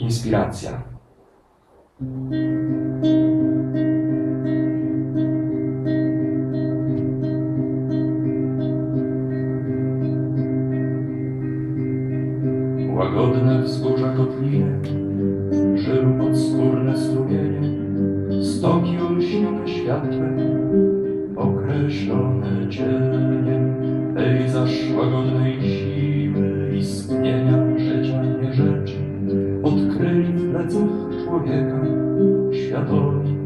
Inspiracja. Łagodne wzgórza kotliny, żył podskórne strumienie, stoki olśnione światłem, określone cieniem, pejzaż łagodnej siły, światowi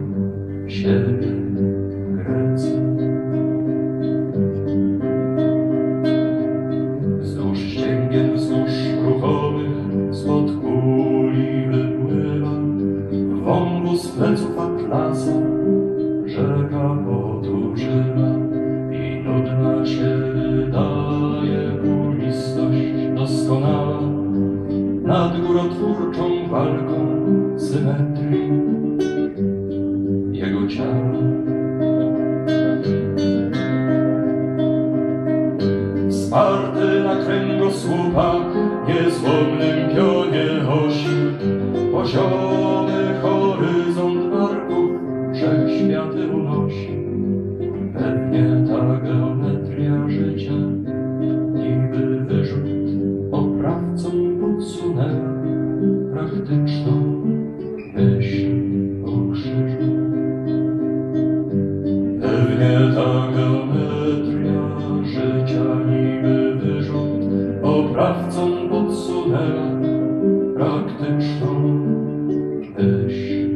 siebie Grecji. Wzdłuż ścięgien, wzdłuż ruchomych, spod kuli wypływa wąwóz pleców Atlasa, rzeka poturzyna i nudna się wydaje kulistość doskonała nad górotwórczą walką symetrii jego ciała. Wsparty na kręgosłupach, niezłomnym pionie osi, poziomy horyzont barków wszechświaty unosi. Pewnie oprawcą podsunęła praktyczną myśl.